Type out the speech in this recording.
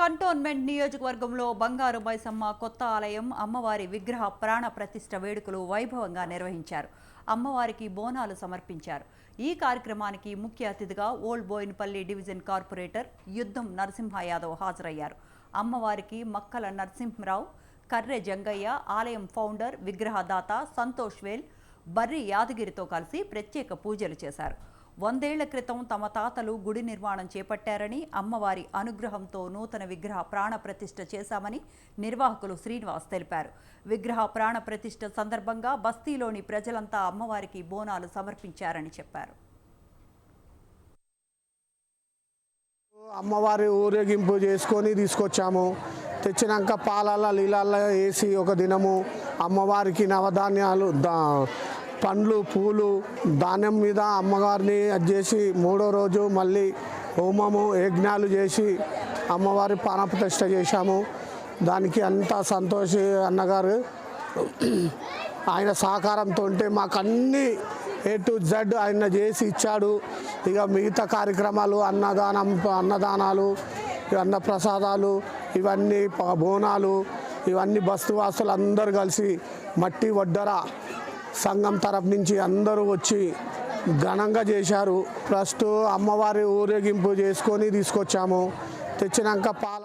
Cantonment నియోజకవర్గంలో బంగారు మైసమ్మ కొత్త ఆలయం అమ్మవారి విగ్రహ ప్రాణ ప్రతిష్ఠ వేడుకలు వైభవంగా నిర్వహించారు. అమ్మవారికి బోనాలు సమర్పించారు. ఈ కార్యక్రమానికి ముఖ్య అతిథిగా ఓల్డ్ బోయిన్పల్లి డివిజన్ కార్పొరేటర్ యుద్ధం నరసింహ యాదవ్ హాజరయ్యారు. అమ్మవారికి మక్కల నరసింహరావు కర్రె జంగయ్య ఆలయం ఫౌండర్ విగ్రహదాత సంతోష్ వేల్ బర్రి యాదగిరితో కలిసి ప్రత్యేక పూజలు చేశారు. వందేళ్ళ క్రితం తమ తాతలు గుడి నిర్మాణం చేపట్టారని అమ్మవారి అనుగ్రహంతో నూతన విగ్రహ ప్రాణ ప్రతిష్ఠ చేశామని నిర్వాహకులు శ్రీనివాస్ తెలిపారు. విగ్రహ ప్రాణ ప్రతిష్ఠ సందర్భంగా బస్తీలోని ప్రజలంతా అమ్మవారికి బోనాలు సమర్పించారని చెప్పారు. అమ్మవారి ఊరేగింపు చేసుకొని తీసుకొచ్చాము. తెచ్చినాక పాలల్ల నీళ్ళల్లో వేసి ఒక దినము అమ్మవారికి నవధాన్యాలు దా పండ్లు పూలు ధాన్యం మీద అమ్మవారిని అది చేసి మూడో రోజు మళ్ళీ హోమము యజ్ఞాలు చేసి అమ్మవారి ప్రాణప్రతిష్ట చేశాము. దానికి అంతా సంతోష అన్నగారు. ఆయన సహకారంతో ఉంటే మాకు అన్నీ ఏ టు జెడ్ ఆయన చేసి ఇచ్చాడు. ఇక మిగతా కార్యక్రమాలు అన్నదానం అన్నదానాలు ఇక అన్న ప్రసాదాలు ఇవన్నీ బోనాలు ఇవన్నీ బస్తువాసులు అందరూ కలిసి మట్టి వడ్డర సంఘం తరపు నుంచి అందరూ వచ్చి ఘనంగా చేశారు. ప్లస్ అమ్మవారి ఊరేగింపు చేసుకొని తీసుకొచ్చాము. తెచ్చినాక పాల